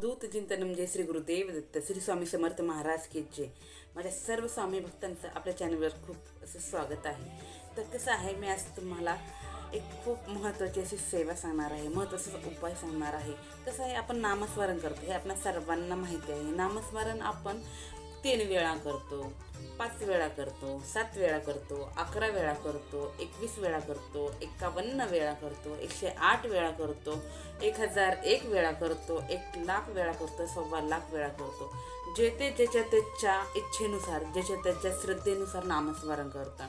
दूत चिंतन म्हणजे श्री गुरुदेव दत्त श्री स्वामी समर्थ महाराज की जय. माझ्या सर्व स्वामी भक्तांचं आपल्या चॅनलवर खूप असं स्वागत आहे. तर कसं आहे मी आज तुम्हाला एक खूप महत्त्वाची अशी सेवा सांगणार आहे महत्त्वाचा उपाय सांगणार आहे. कसं आहे आपण नामस्मरण करतो हे आपल्या सर्वांना माहिती आहे. नामस्मरण आपण तीन वेळा करतो पाच वेळा करतो सात वेळा करतो अकरा वेळा करतो एकवीस वेळा करतो एकावन्न वेळा करतो एकशे आठ वेळा करतो एक हजार एक वेळा करतो एक लाख वेळा करतो सव्वा लाख वेळा करतो. जे ते ज्याच्या त्याच्या इच्छेनुसार ज्याच्या त्याच्या श्रद्धेनुसार नामस्मरण करतात.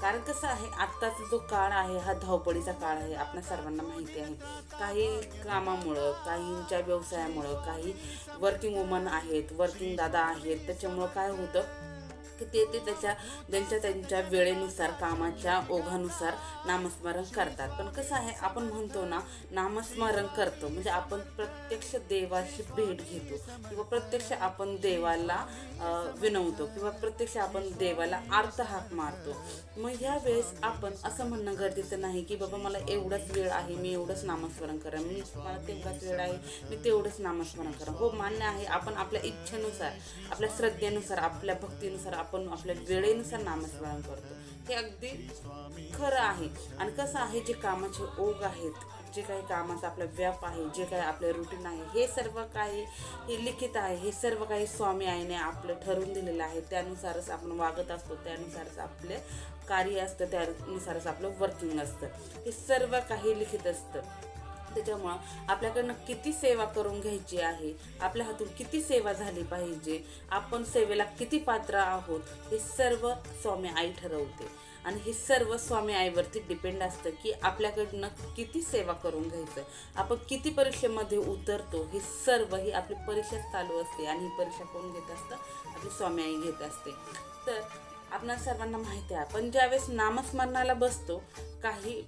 कारण कसं आहे आत्ताचा जो काळ आहे हा धावपळीचा काळ आहे आपल्या सर्वांना माहिती आहे. काही कामामुळं काहींच्या व्यवसायामुळं काही वर्किंग वुमन आहेत वर्किंग दादा आहेत त्याच्यामुळं काय होतं? की ते ते त्याच्या त्यांच्या त्यांच्या वेळेनुसार कामाच्या ओघानुसार नामस्मरण करतात. पण कसं आहे आपण म्हणतो ना नामस्मरण करतो. म्हणजे आपण प्रत्यक्ष देवाशी भेट घेतो. किंवा प्रत्यक्ष आपण देवाला विनवतो. किंवा प्रत्यक्ष आपण देवाला अर्थ हाक मारतो. मग ह्या वेळेस आपण असं म्हणणं गरजेचं नाही की बाबा मला एवढाच वेळ आहे मी एवढंच नामस्मरण करा मी मला तेवढाच वेळ आहे मी तेवढंच नामस्मरण करा हो मान्य आहे आपण आपल्या इच्छेनुसार आपल्या श्रद्धेनुसार आपल्या भक्तीनुसार आपण आपल्या वेळेनुसार नामस्मरण करतो. हे अगदी खरं आहे. आणि कसं आहे जे कामाचे ओघ आहेत जे काही कामाचा आपला व्याप आहे जे काही आपलं रुटीन आहे हे सर्व काही हे लिखित आहे हे सर्व काही स्वामी आईने आपलं ठरवून दिलेलं आहे. त्यानुसारच आपण वागत असतो त्यानुसारच आपले कार्य असतं त्यानुसारच आपलं वर्किंग असतं. हे सर्व काही लिखित असतं. त्याच्यामुळं आपल्याकडनं किती सेवा करून घ्यायची आहे आपल्या हातून किती सेवा झाली पाहिजे आपण सेवेला किती पात्र आहोत हे सर्व स्वामी आई ठरवते. आणि हे सर्व स्वामी आईवरती डिपेंड असतं की आपल्याकडनं किती सेवा करून घ्यायचं. आपण किती परीक्षेमध्ये उतरतो हे सर्व ही आपली परीक्षा चालू असते आणि ही परीक्षा कोण घेत असतं? आपली स्वामी आई घेत असते. तर आपणा सर्वांना माहिती आहे. आपण ज्यावेळेस नामस्मरणाला बसतो काही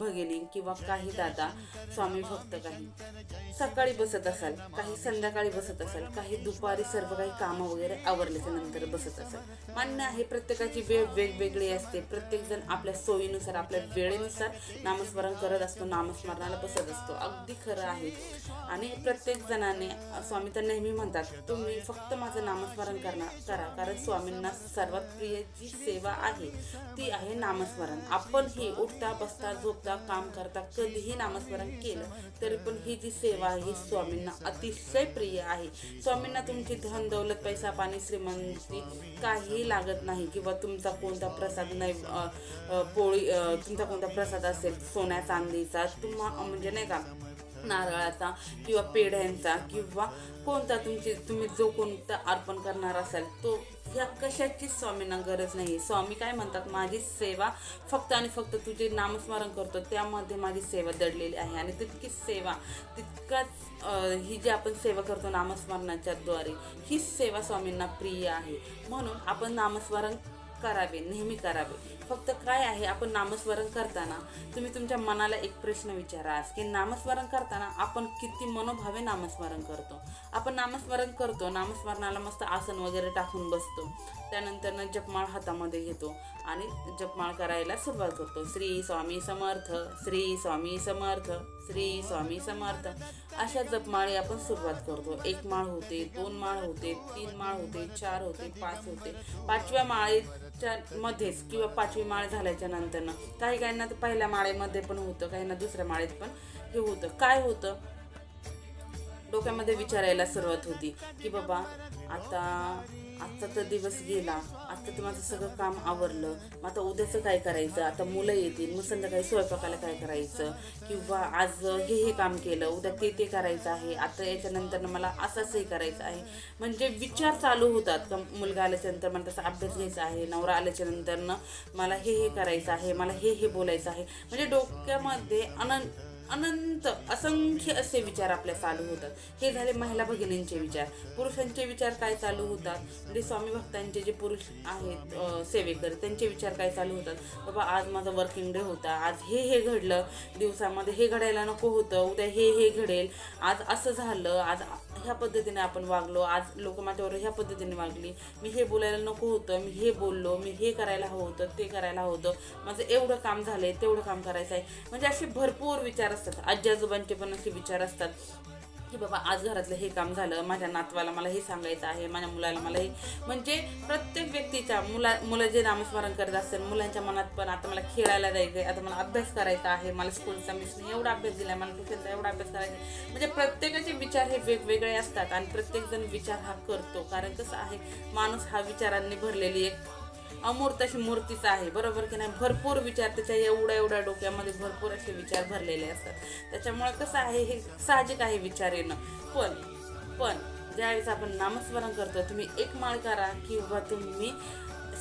भगिनी किंवा काही दादा स्वामी भक्त काही सकाळी बसत असाल काही संध्याकाळी बसत असाल काही दुपारी सर्व काही कामं वगैरे आवरल्याच्या नंतर बसत असाल. मान्य आहे प्रत्येकाची वेळ वेगवेगळी असते. प्रत्येकजण आपल्या सोयीनुसार आपल्या वेळेनुसार नामस्मरण करत असतो नामस्मरणाला बसत असतो. अगदी खरं आहे. आणि प्रत्येक जणाने स्वामी तर नेहमी म्हणतात तुम्ही फक्त माझं नामस्मरण करणार करा कारण स्वामींना सर्वात प्रिय जी सेवा आहे ती आहे नामस्मरण. आपण हे उठता बसता झोपता काम करता कधीही नामस्मरण केलं तरी पण ही जी सेवा आहे ही स्वामींना अतिशय प्रिय आहे. स्वामींना तुमची धन दौलत पैसा पाणी श्रीमंती काही लागत नाही किंवा तुमचा कोणता प्रसाद नाही पोळी तुमचा कोणता प्रसाद असेल सोन्या चांदीचा तुम्हा म्हणजे नाही का नारळाचा किंवा पेढ्यांचा किंवा कोणता तुमची तुम्ही जो कोणता अर्पण करणार असाल तो ह्या कशाचीच स्वामींना गरज नाही स्वामी काय म्हणतात? माझी सेवा फक्त आणि फक्त तुझे नामस्मरण करतो त्यामध्ये माझी सेवा दडलेली आहे. आणि तितकीच सेवा तितकाच ही जी आपण सेवा करतो नामस्मरणाच्या द्वारे हीच सेवा स्वामींना प्रिय आहे. म्हणून आपण नामस्मरण करावे नेहमी करावे. फक्त काय आहे आपण नामस्मरण करताना तुम्ही तुमच्या मनाला एक प्रश्न विचारा. की नामस्मरण करताना आपण किती मनोभावे नामस्मरण करतो? आपण नामस्मरण करतो नामस्मरणाला मस्त आसन वगैरे टाकून बसतो. त्यानंतर जपमाळ हातामध्ये घेतो आणि जपमाळ करायला सुरुवात करतो. श्री स्वामी समर्थ श्री स्वामी समर्थ श्री स्वामी समर्थ. अशा जपमाळी आपण सुरुवात करतो. एक माळ होते दोन माळ होते तीन माळ होते चार होते पाच होते. पाचव्या माळेच्या मध्येच किंवा पाचव्या पाचवी माळ झाल्याच्या नंतरनं काही काहींना तर पहिल्या माळेमध्ये पण होतं काहींना दुसऱ्या माळेत पण हे होतं. काय होतं? डोक्यामध्ये विचारायला सुरुवात होती की बाबा आता आजचा तर दिवस गेला. आता तर माझं सगळं काम आवरलं. मग आता उद्याचं काय करायचं? आता मुलं येतील. मग संध्याकाळी स्वयंपाकाला काय करायचं? किंवा आज हे हे काम केलं. उद्या ते ते करायचं आहे. आता याच्यानंतर मला असंच हे करायचं आहे. म्हणजे विचार चालू होतात. का मुलगा आल्याच्यानंतर मला तसा अभ्यास घ्यायचा आहे. नवरा आल्याच्या नंतरनं मला हे हे करायचं आहे. मला हे हे बोलायचं आहे. म्हणजे डोक्यामध्ये अनंत अनंत असंख्य असे विचार आपल्या चालू होतात. हे झाले महिला भगिनींचे विचार. पुरुषांचे विचार काय चालू होतात? म्हणजे स्वामी भक्तांचे जे पुरुष आहेत सेवेकर त्यांचे विचार काय चालू होतात? बाबा आज माझा वर्किंग डे होता. आज हे हे घडलं. दिवसामध्ये हे घडायला नको होतं. उद्या हे हे घडेल. आज असं झालं. आज ह्या पद्धतीने आपण वागलो. आज लोक माझ्यावर ह्या पद्धतीने वागली. मी हे बोलायला नको होतं. मी हे बोललो. मी हे करायला हवं होतं. ते करायला हवं होतं. माझं एवढं काम झालंय. तेवढं काम करायचं आहे म्हणजे असे भरपूर विचार असतात. आजी आजोबांचे पण असे विचार असतात. की बाबा आज घरातलं हे काम झालं माझ्या नातवाला मला हे सांगायचं आहे माझ्या मुलाला मला हे म्हणजे प्रत्येक व्यक्तीच्या मुला मुलं जे नामस्मरण करत असेल मुलांच्या मनात पण आता मला खेळायला जायचं आहे आता मला अभ्यास करायचा आहे मला स्कूलचा मिसने एवढा अभ्यास दिला मला ट्युशनचा एवढा अभ्यास करायचा आहे. म्हणजे प्रत्येकाचे विचार हे वेगवेगळे असतात आणि प्रत्येकजण विचार हा करतो कारण कसं आहे माणूस हा विचारांनी भरलेली एक अमूर्त अशी मूर्तीच आहे बरोबर की नाही? भरपूर विचार त्याच्या एवढ्या एवढ्या डोक्यामध्ये भरपूर असे विचार भरलेले असतात. त्याच्यामुळे कसं आहे हे साहजिक आहे विचार येणं. पण पण ज्यावेळेस आपण नामस्मरण करतो तुम्ही एक माळ करा किंवा तुम्ही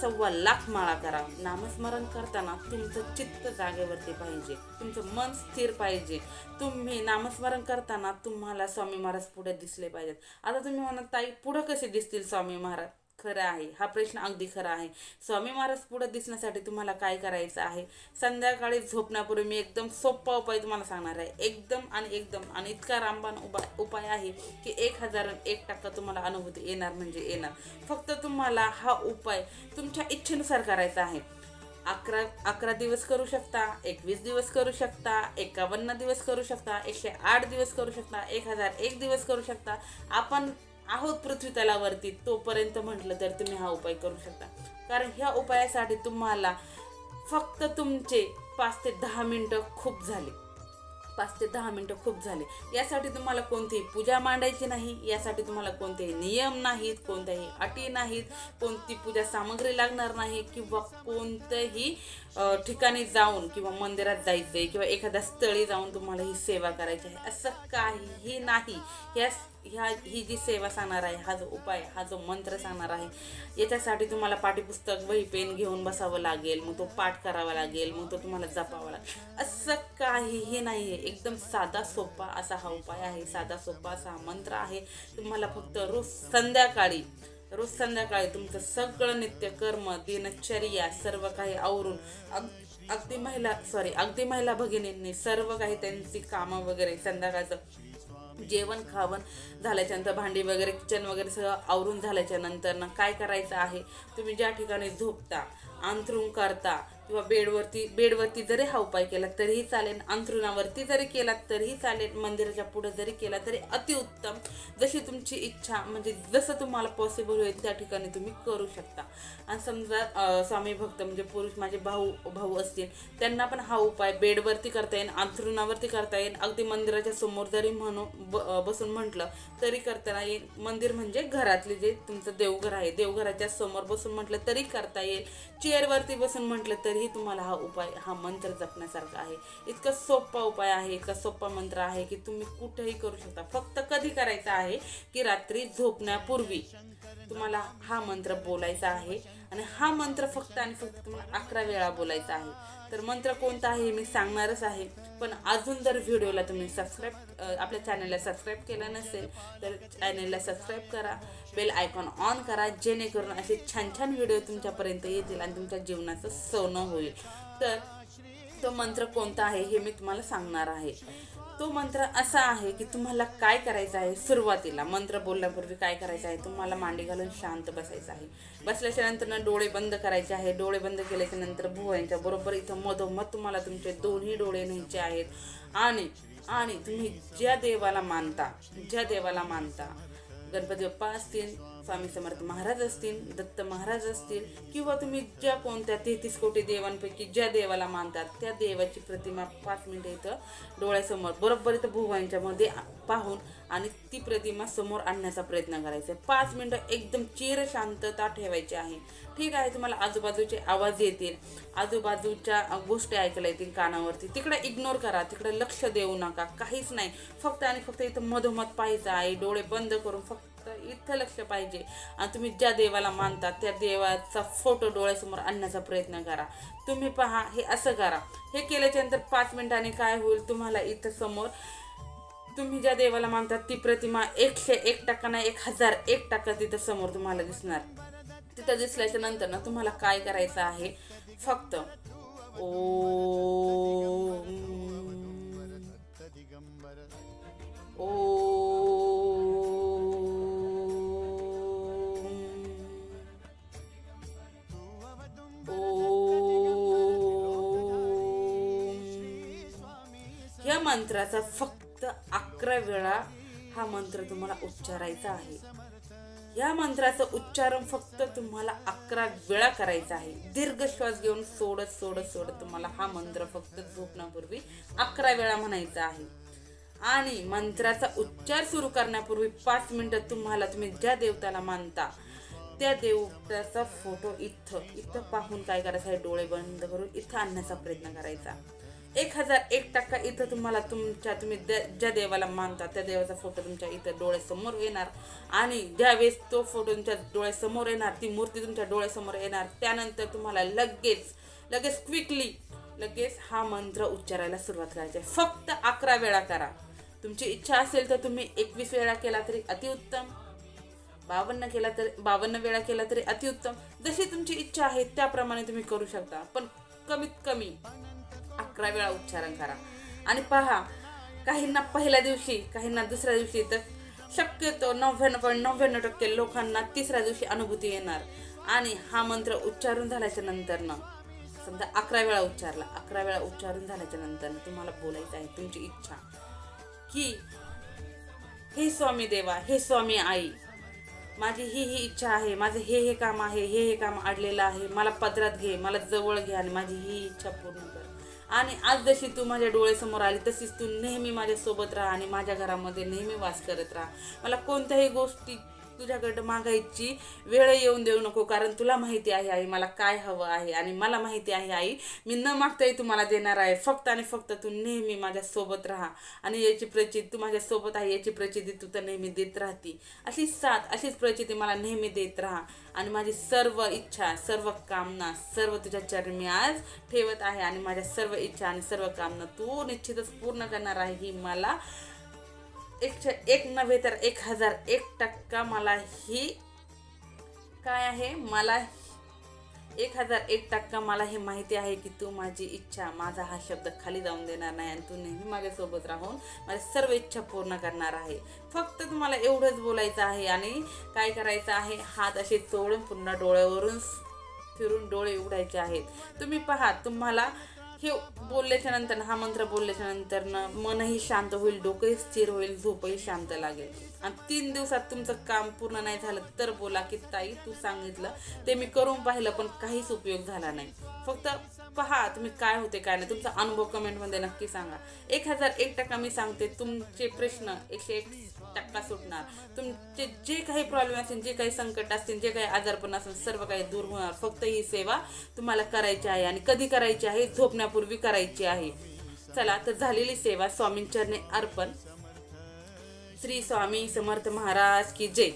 सव्वा लाख माळा करा. नामस्मरण करताना तुमचं चित्त जागेवरती पाहिजे. तुमचं मन स्थिर पाहिजे. तुम्ही नामस्मरण करताना तुम्हाला स्वामी महाराज पुढे दिसले पाहिजेत. आता तुम्ही म्हणत ताई पुढं कसे दिसतील स्वामी महाराज? खरं आहे. हा प्रश्न अगदी खरा आहे. स्वामी महाराज पुढे दिसण्यासाठी तुम्हाला काय करायचं आहे? संध्याकाळी झोपण्यापूर्वी मी एकदम सोपा उपाय तुम्हाला सांगणार आहे. एकदम आणि एकदम आणि इतका रामबाण उपाय उपाय आहे की एक हजार एक टक्का तुम्हाला अनुभूती येणार म्हणजे येणार. फक्त तुम्हाला हा उपाय तुमच्या इच्छेनुसार करायचा आहे. अकरा अकरा दिवस करू शकता एकवीस दिवस करू शकता एकावन्न दिवस करू शकता एकशे आठ दिवस करू शकता एक हजार एक दिवस करू शकता. आपण आहोत पृथ्वी तलावरती तोपर्यंत म्हटलं तर तुम्ही हा उपाय करू शकता. कारण ह्या उपायासाठी तुम्हाला फक्त तुमचे पाच ते दहा मिनटं खूप झाले. पाच ते दहा मिनटं खूप झाले. यासाठी तुम्हाला कोणतीही पूजा मांडायची नाही यासाठी तुम्हाला कोणतेही नियम नाहीत कोणत्याही अटी नाहीत कोणती पूजा सामग्री लागणार नाही किंवा कोणत्याही ठिकाणी जाऊन किंवा मंदिरात जायचं आहे किंवा एखाद्या स्थळी जाऊन तुम्हाला ही सेवा करायची आहे. असं काहीही नाही. या ह्या ही जी सेवा सांगणार आहे हा जो उपाय हा जो मंत्र सांगणार आहे याच्यासाठी तुम्हाला पाठ्यपुस्तक वही पेन घेऊन बसावं लागेल मग तो पाठ करावा लागेल मग तो तुम्हाला जपावा लागेल. असं काहीही नाही आहे एकदम साधा सोपा असा हा उपाय आहे. साधा सोपा असा हा मंत्र आहे. तुम्हाला फक्त रोज संध्याकाळी रोज संध्याकाळी तुमचं सगळं नित्य कर्म दिनचर्या सर्व काही आवरून अग- अगदी महिला सॉरी अगदी महिला भगिनींनी सर्व काही त्यांची कामं वगैरे संध्याकाळचं जेवण खावण झाल्याच्यानंतर भांडी वगैरे किचन वगैरे सगळं आवरून झाल्याच्यानंतर ना काय करायचं आहे तुम्ही ज्या ठिकाणी झोपता अंथरूण करता किंवा बेडवरती बेडवरती जरी हा उपाय केला तरीही चालेल अंथरुणावरती जरी केला तरीही चालेल मंदिराच्या पुढे जरी केला तरी अतिउत्तम. जशी तुमची इच्छा म्हणजे जसं तुम्हाला पॉसिबल होईल त्या ठिकाणी तुम्ही करू शकता. आणि समजा स्वामी भक्त म्हणजे पुरुष माझे भाऊ भाऊ असतील त्यांना पण हा उपाय बेडवरती करता येईल अंथरुणावरती करता येईल. अगदी मंदिराच्या समोर जरी म्हणू ब- बसून म्हटलं तरी करता येईल. मंदिर म्हणजे घरातले जे तुमचं देवघर आहे देवघराच्या समोर बसून म्हटलं तरी करता येईल. चेअरवरती बसून म्हटलं तरी तरीही तुम्हाला हा उपाय हा मंत्र जपण्यासारखा आहे. इतका सोपा उपाय आहे इतका सोपा मंत्र आहे की तुम्ही कुठेही करू शकता. फक्त कधी करायचा आहे की रात्री झोपण्यापूर्वी तुम्हाला हा मंत्र बोलायचा आहे. आणि हा मंत्र फक्त आणि फक्त तुम्हाला अकरा वेळा बोलायचा आहे. तर मंत्र कोणता आहे हे मी सांगणारच आहे. पण अजून जर व्हिडिओला तुम्ही सबस्क्राईब आपल्या चॅनलला सबस्क्राईब केलं नसेल तर चॅनलला सबस्क्राईब करा. बेल आयकॉन ऑन करा जेणेकरून असे छान छान व्हिडिओ तुमच्यापर्यंत येतील आणि तुमच्या जीवनाचं सोनं होईल. तर तो मंत्र कोणता आहे हे मी तुम्हाला सांगणार आहे. तो मंत्र असा आहे की तुम्हाला काय करायचं आहे सुरुवातीला? मंत्र बोलण्यापूर्वी काय करायचं आहे? तुम्हाला मांडी घालून शांत बसायचं आहे. बसल्याच्या नंतर ना डोळे बंद करायचे आहे डोळे बंद केल्याच्यानंतर भुवयांच्या बरोबर इथं मधोमध तुम्हाला तुमचे दोन्ही डोळे न्यायचे आहेत. आणि आणि तुम्ही ज्या देवाला मानता ज्या देवाला मानता गणपती बाप्पा असतील स्वामी समर्थ महाराज असतील दत्त महाराज असतील किंवा तुम्ही ज्या कोणत्या तेहतीस कोटी देवांपैकी ज्या देवाला मानतात त्या देवाची प्रतिमा पाच मिनिटं इथं डोळ्यासमोर बरोबर इथं भुवयांच्या मध्ये पाहून आणि ती प्रतिमा समोर आणण्याचा प्रयत्न करायचा आहे. पाच मिनटं एकदम चिर शांतता ठेवायची आहे. ठीक आहे तुम्हाला आजूबाजूचे आवाज येतील आजूबाजूच्या गोष्टी ऐकायला येतील कानावरती. तिकडे इग्नोर करा तिकडे लक्ष देऊ नका काहीच नाही. फक्त आणि फक्त इथं मधोमध पाहायचं आहे डोळे बंद करून फक्त इथं लक्ष पाहिजे. आणि तुम्ही ज्या देवाला मानता त्या देवाचा फोटो डोळ्यासमोर आणण्याचा प्रयत्न करा. तुम्ही पहा हे असं करा. हे केल्याच्यानंतर पाच मिनिटांनी काय होईल तुम्हाला इथं समोर? तुम्ही ज्या देवाला मानतात ती प्रतिमा एकशे एक टक्का नाही एक हजार एक टक्का तिथं समोर तुम्हाला दिसणार. तिथं दिसल्याच्या नंतर ना तुम्हाला काय करायचं आहे? फक्त ओ ओ मंत्राचा फक्त अकरा वेळा हा मंत्र तुम्हाला उच्चारायचा आहे. या मंत्राचं उच्चारण फक्त तुम्हाला अकरा वेळा करायचं आहे. दीर्घ श्वास घेऊन सोडत सोडत सोडत तुम्हाला हा मंत्र फक्त झोपण्यापूर्वी अकरा वेळा म्हणायचा आहे. आणि मंत्राचा उच्चार सुरू करण्यापूर्वी पाच मिनिटं तुम्हाला तुम्ही ज्या देवताला मानता त्या देवताचा फोटो इथं इथं पाहून काय करायचं आहे? डोळे बंद करून इथं आणण्याचा प्रयत्न करायचा. एक हजार एक टक्का इथं तुम्हाला तुमच्या तुम्ही ज्या ज्या देवाला मानता त्या देवाचा फोटो तुमच्या इथं डोळ्यासमोर येणार. आणि ज्यावेळेस तो फोटो तुमच्या डोळ्यासमोर येणार ती मूर्ती तुमच्या डोळ्यासमोर येणार त्यानंतर तुम्हाला लगेच लगेच क्विकली लगेच हा मंत्र उच्चारायला सुरुवात करायची. आहे. फक्त अकरा वेळा करा. तुमची इच्छा असेल तर तुम्ही एकवीस वेळा केला तरी अतिउत्तम. बावन्न केला तरी बावन्न वेळा केला तरी अतिउत्तम. जशी तुमची इच्छा आहे त्याप्रमाणे तुम्ही करू शकता. पण कमीत कमी अकरा वेळा उच्चारण करा. आणि पहा काहींना पहिल्या दिवशी काहींना दुसऱ्या दिवशी तर शक्यतो नव्याण्णव पॉईंट नव्याण्णव टक्के लोकांना तिसऱ्या दिवशी अनुभूती येणार. आणि हा मंत्र उच्चारून झाल्याच्या नंतरनं समजा अकरा वेळा उच्चारला अकरा वेळा उच्चारून झाल्याच्यानंतर तुम्हाला बोलायचं आहे तुमची इच्छा की हे स्वामी देवा हे स्वामी आई माझी ही ही इच्छा आहे माझं हे हे काम आहे हे हे काम अडलेलं आहे मला पदरात घे मला जवळ घे आणि माझी ही इच्छा पूर्ण कर. आणि आज जशी तू माझ्या डोळ्यासमोर आली तशीच तू नेहमी माझ्यासोबत राहा आणि माझ्या घरामध्ये नेहमी वास करत राहा. मला कोणत्याही गोष्टी तुझ्याकडं मागायची वेळ येऊन देऊ नको कारण तुला माहिती आहे आई मला काय हवं आहे आणि मला माहिती आहे आई मी न मागताही तुम्हाला देणार आहे. फक्त आणि फक्त तू नेहमी माझ्यासोबत राहा आणि याची प्रचिती तू माझ्यासोबत आहे याची प्रचिती तू तर नेहमी देत राहती. अशी साथ अशीच प्रचिती मला नेहमी देत राहा आणि माझी सर्व इच्छा सर्व कामना सर्व तुझ्या चरणी मी आज ठेवत आहे आणि माझ्या सर्व इच्छा आणि सर्व कामना तू निश्चितच पूर्ण करणार आहे ही मला एकशे एक नव्हे तर एक हजार एक टक्का मला ही काय आहे? मला एक हजार एक टक्का मला हे माहिती आहे की तू माझी इच्छा माझा हा शब्द खाली जाऊन देणार नाही आणि तू नेहमी माझ्यासोबत राहून माझ्या सर्व इच्छा पूर्ण करणार आहे. फक्त तुम्हाला एवढंच बोलायचं आहे आणि काय करायचं आहे? हात असे चोळून पुन्हा डोळ्यावरून फिरून डोळे उघडायचे आहेत. तुम्ही पहा तुम्हाला हे बोलल्याच्या नंतर हा मंत्र बोलल्याच्या नंतर मनही शांत होईल डोकंही स्थिर होईल झोपही शांत लागेल. आणि तीन दिवसात तुमचं काम पूर्ण नाही झालं तर बोला की ताई तू सांगितलं ते मी करून पाहिलं पण काहीच उपयोग झाला नाही. फक्त पहा तुम्ही काय होते काय नाही. तुमचा अनुभव कमेंटमध्ये नक्की सांगा. एक हजार एक टक्का मी सांगते तुमचे प्रश्न एकशे एक टक्का सुटणार. तुमचे जे काही प्रॉब्लेम असतील जे काही संकट असतील जे काही आजारपण असेल सर्व काही दूर होणार. फक्त ही सेवा तुम्हाला करायची आहे आणि कधी करायची आहे झोपण्यापूर्वी करायची आहे. चला तर झालेली सेवा स्वामींचरणे अर्पण. श्री स्वामी समर्थ महाराज की जय.